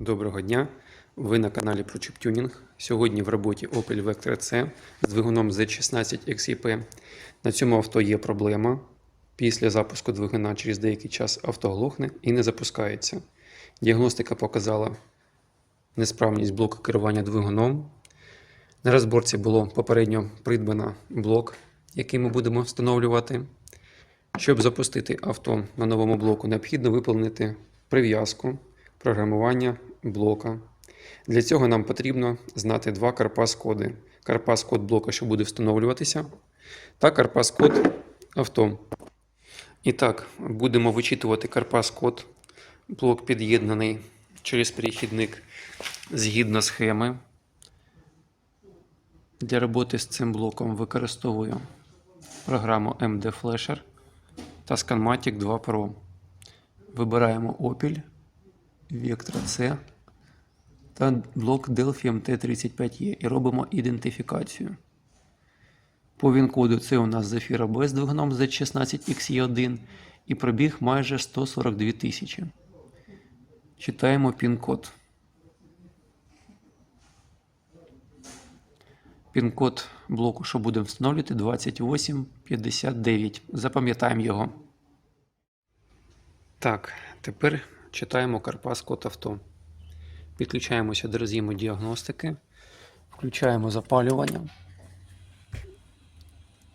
Доброго дня! Ви на каналі чіптюнінг. Сьогодні в роботі Opel Vectra C з двигуном Z16 XEP. На цьому авто є проблема. Після запуску двигуна через деякий час авто глохне і не запускається. Діагностика показала несправність блоку керування двигуном. На розборці було попередньо придбано блок, який ми будемо встановлювати. Щоб запустити авто на новому блоку, необхідно виповнити прив'язку програмування блока. Для цього нам потрібно знати два карпас-коди. Карпас-код блока, що буде встановлюватися, та карпас-код авто. І так, будемо вичитувати карпас-код. Блок під'єднаний через перехідник згідно схеми. Для роботи з цим блоком використовую програму MD Flasher та Scanmatic 2 Pro. Вибираємо Opel, Vectra C та блок Delphi MT35E і робимо ідентифікацію. По він-коду це у нас Zafira B з двигуном Z16XE1 і пробіг майже 142 тисячі. Читаємо пін-код. Пін-код блоку, що будемо встановлювати, 2859. Запам'ятаємо його. Так, тепер читаємо Карпас код авто. Підключаємося до роз'єму діагностики. Включаємо запалювання.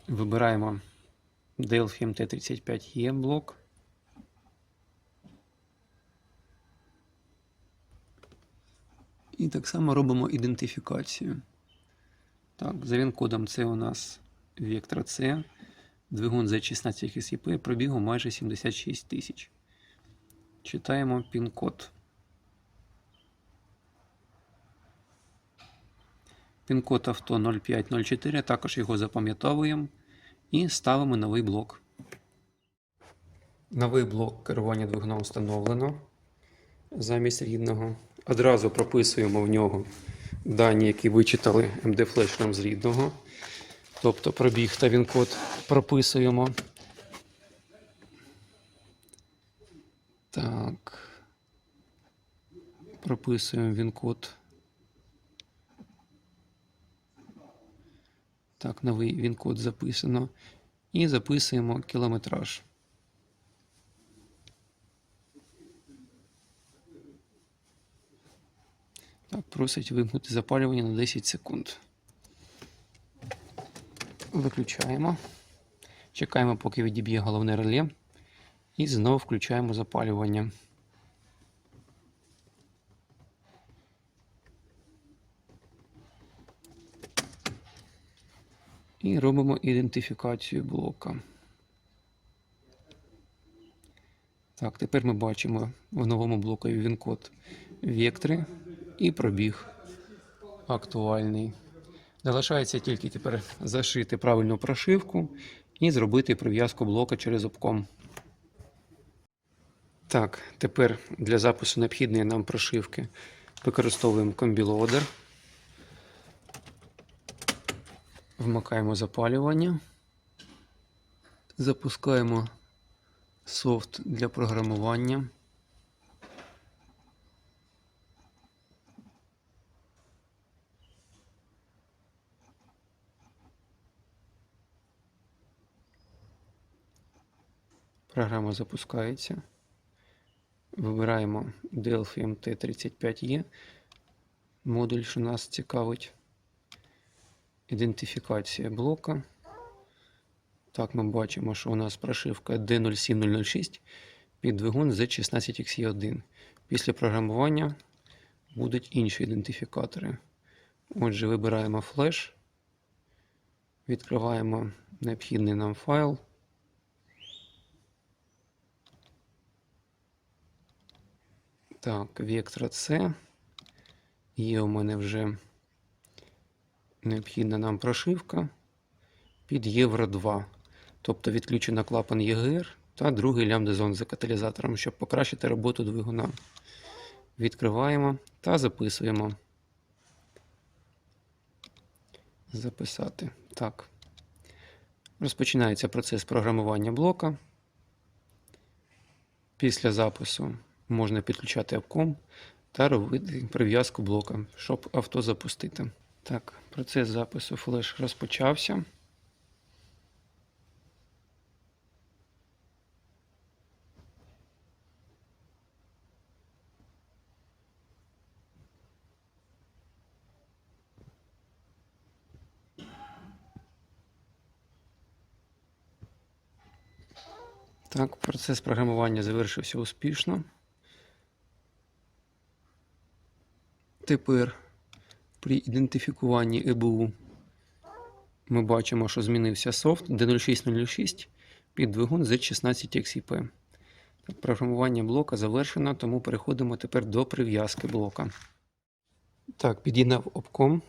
Вибираємо Delphi MT35E блок. І так само робимо ідентифікацію. Так, за він-кодом це у нас Vectra C, двигун Z16 XEP, пробігу майже 76 тисяч. Читаємо пін-код. Пін-код авто 0504, також його запам'ятовуємо і ставимо новий блок. Новий блок керування двигуном встановлено замість рідного. Одразу прописуємо в нього дані, які вичитали MD-флешером з рідного. Тобто пробіг та він-код прописуємо. Так. Прописуємо він-код. Так, новий він-код записано. І записуємо кілометраж. Так, просить вимкнути запалювання на 10 секунд. Виключаємо. Чекаємо, поки відіб'є головне реле. І знову включаємо запалювання. І робимо ідентифікацію блока. Так, тепер ми бачимо в новому блокові він-код вектори і пробіг актуальний. Залишається тільки тепер зашити правильну прошивку і зробити прив'язку блока через обком. Так, тепер для запису необхідної нам прошивки використовуємо комбілодер. Вмикаємо запалювання. Запускаємо софт для програмування. Програма запускається. Вибираємо Delphi MT35E. Модуль, що нас цікавить. Ідентифікація блока. Так, ми бачимо, що у нас прошивка D07006 під двигун Z16XE1. Після програмування будуть інші ідентифікатори. Отже, вибираємо флеш, відкриваємо необхідний нам файл. Так, Vectra C. Є у мене вже необхідна нам прошивка під Євро 2. Тобто відключена клапан ЄГР та другий лямбда-зон за каталізатором, щоб покращити роботу двигуна. Відкриваємо та записуємо. Записати. Так. Розпочинається процес програмування блока. Після запису можна підключати обком. та робити прив'язку блока, щоб авто запустити. Так, процес запису флеш розпочався. Так, процес програмування завершився успішно. Тепер при ідентифікуванні ЕБУ ми бачимо, що змінився софт D06006 під двигун Z16XIP. Програмування блока завершено, тому переходимо тепер до прив'язки блока. Так, під'єднав обком,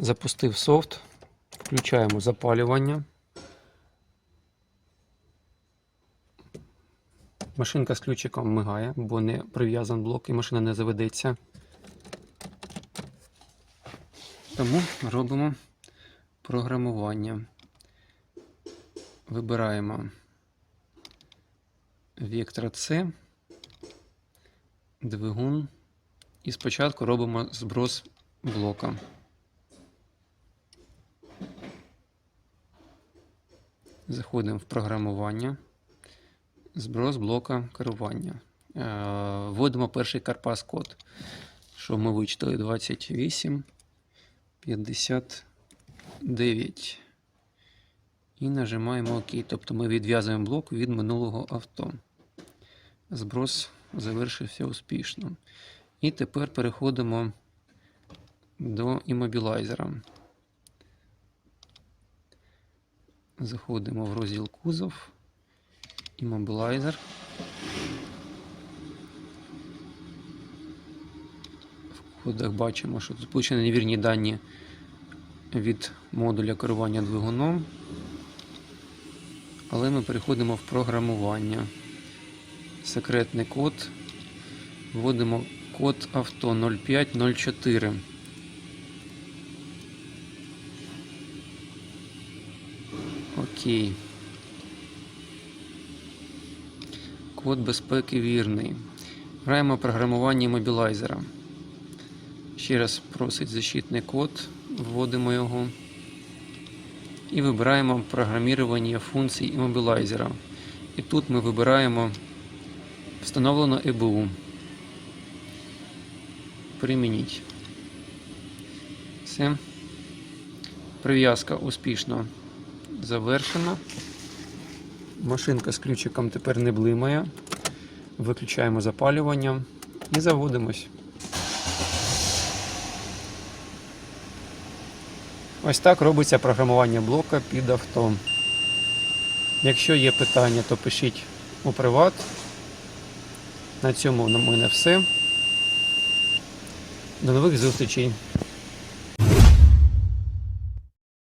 запустив софт, включаємо запалювання. Машинка з ключиком мигає, бо не прив'язан блок і машина не заведеться. Тому робимо програмування. Вибираємо вектор C, двигун. І спочатку робимо зброс блока. Заходимо в програмування. Зброс блока керування. Е, Вводимо перший карпас код, що ми вичитали 28 59. І нажимаємо ОК. Тобто ми відв'язуємо блок від минулого авто. Зброс завершився успішно. І тепер переходимо до іммобілайзера. Заходимо в розділ кузов. Іммобілайзер. Кодах бачимо, що тут получені невірні дані від модуля керування двигуном. Але ми переходимо в програмування. Секретний код. Вводимо код авто 0504. Окей. Код безпеки вірний. Граємо програмування мобілайзера. Ще раз просить защитний код, вводимо його і вибираємо програмірування функцій іммобілайзера. І тут ми вибираємо встановлено ЕБУ. Примініть. Все. Прив'язка успішно завершена. Машинка з ключиком тепер не блимає. Виключаємо запалювання і заводимось. Ось так робиться програмування блока під авто. Якщо є питання, то пишіть у приват. На цьому на мене все. До нових зустрічей!